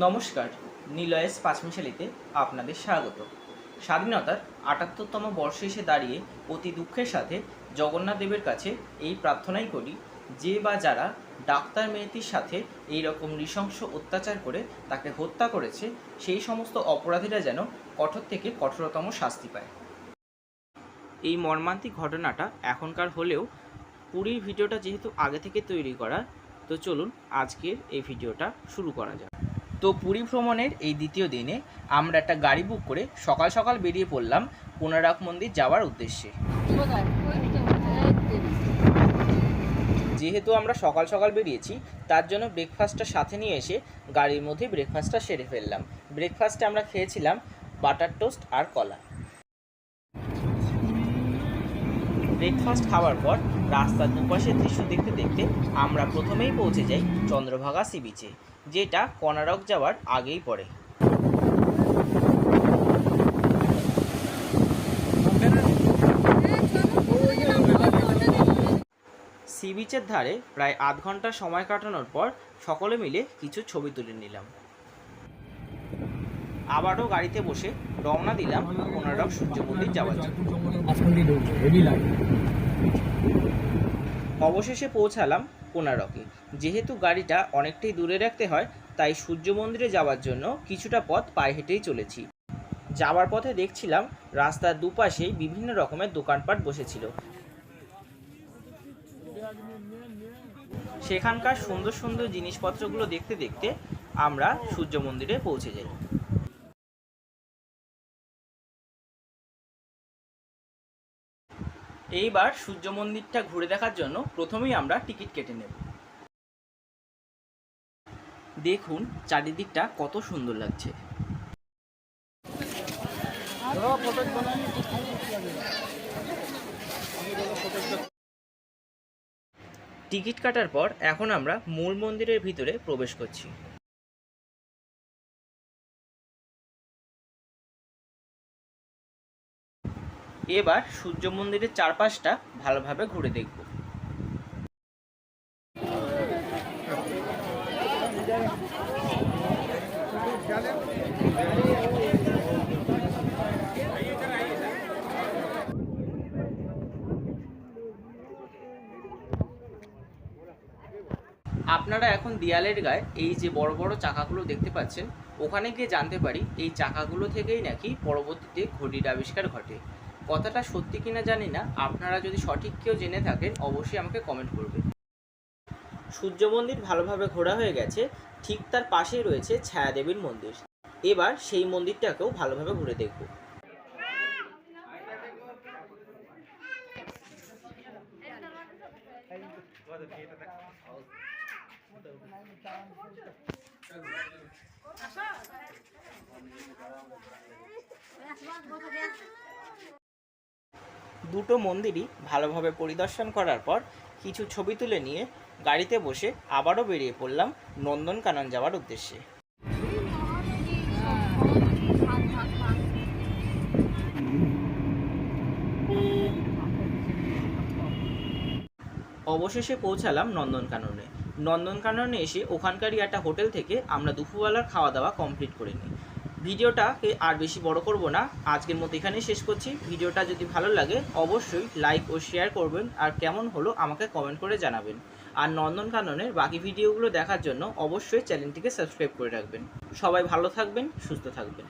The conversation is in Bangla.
নমস্কার, নিলয়েস পাঁচমিশালিতে আপনাদের স্বাগত। স্বাধীনতার আটাত্তরতম বর্ষে এসে দাঁড়িয়ে অতি দুঃখের সাথে জগন্নাথ দেবের কাছে এই প্রার্থনাই করি, যে বা যারা ডাক্তার মেয়েটির সাথে এই রকম নৃশংস অত্যাচার করে তাকে হত্যা করেছে, সেই সমস্ত অপরাধীরা যেন কঠোর থেকে কঠোরতম শাস্তি পায়। এই মর্মান্তিক ঘটনাটা এখনকার হলেও পুরীর ভিডিওটা যেহেতু আগে থেকে তৈরি করা, তো চলুন আজকের এই ভিডিওটা শুরু করা যাক। তো পুরী ভ্রমণের এই দ্বিতীয় দিনে আমরা একটা গাড়ি বুক করে সকাল সকাল বেরিয়ে পড়লাম কোনারক মন্দির যাওয়ার উদ্দেশ্যে। যেহেতু আমরা সকাল সকাল বেরিয়েছি, তার জন্য ব্রেকফাস্টটা সাথে নিয়ে এসে গাড়ির মধ্যে ব্রেকফাস্টটা সেরে ফেললাম। ব্রেকফাস্টে আমরা খেয়েছিলাম বাটার টোস্ট আর কলা। ব্রেকফাস্ট খাওয়ার পর রাস্তার দুপাশের দৃশ্য দেখতে দেখতে আমরা প্রথমেই পৌঁছে যাই চন্দ্রভাগা সি বিচে যেটা কনারক যাওয়ার আগেই পড়ে। সি বিচের ধারে প্রায় আধ ঘণ্টা সময় কাটানোর পর সকলে মিলে কিছু ছবি তুলে নিলাম। আবারও গাড়িতে বসে রওনা দিলাম কোনারক সূর্য মন্দির যাওয়ার জন্য। অবশেষে পৌঁছালাম কোনারকে যেহেতু গাড়িটা অনেকটাই দূরে রাখতে হয়, তাই সূর্য মন্দিরে যাওয়ার জন্য কিছুটা পথ পায়ে হেঁটেই চলেছি। যাওয়ার পথে দেখছিলাম রাস্তার দুপাশেই বিভিন্ন রকমের দোকানপাট বসেছিল। সেখানকার সুন্দর সুন্দর জিনিসপত্রগুলো দেখতে দেখতে আমরা সূর্য মন্দিরে পৌঁছে যাই। এইবার সূর্য মন্দিরটা ঘুরে দেখার জন্য প্রথমেই আমরা টিকিট কেটে নেব। দেখুন চারিদিকটা কত সুন্দর লাগছে। টিকিট কাটার পর এখন আমরা মূল মন্দিরের ভিতরে প্রবেশ করছি। এবার সূর্য মন্দিরের চারপাশটা ভালোভাবে ঘুরে দেখব। আপনারা এখন দেয়ালের গায়ে এই যে বড় বড় চাকাগুলো দেখতে পাচ্ছেন, ওখানে গিয়ে জানতে পারি এই চাকাগুলো থেকেই নাকি পরবর্তীতে ঘড়ির আবিষ্কার ঘটে। কথাটা সত্যি কিনা জানি না, আপনারা যদি সঠিক কেউ জেনে থাকেন, অবশ্যই আমাকে কমেন্ট করবেন সূর্য মন্দির ভালোভাবে ঘোরা হয়ে গেছে, ঠিক তার পাশেই রয়েছে ছায়াদেবীর মন্দির। এবার সেই মন্দিরটাকেও ভালোভাবে ঘুরে দেখব। দুটো মন্দিরই ভালোভাবে পরিদর্শন করার পর কিছু ছবি তুলে নিয়ে গাড়িতে বসে আবারও বেরিয়ে পড়লাম নন্দনকানন যাওয়ার উদ্দেশ্যে। অবশেষে পৌঁছালাম নন্দনকাননে। নন্দনকাননে এসে ওখানকারই একটা হোটেল থেকে আমরা দুপুরবেলার খাওয়া দাওয়া কমপ্লিট করে নিই। ভিডিওটাকে আর বেশি বড় করব না। আজকের মতো এখানেই শেষ করছি। ভিডিওটা যদি ভালো লাগে, অবশ্যই লাইক ও শেয়ার করবেন। আর কেমন হলো আমাকে কমেন্ট করে জানাবেন। আর নন্দনকাননের বাকি ভিডিওগুলো দেখার জন্য অবশ্যই চ্যানেলটিকে সাবস্ক্রাইব করে রাখবেন। সবাই ভালো থাকবেন, সুস্থ থাকবেন।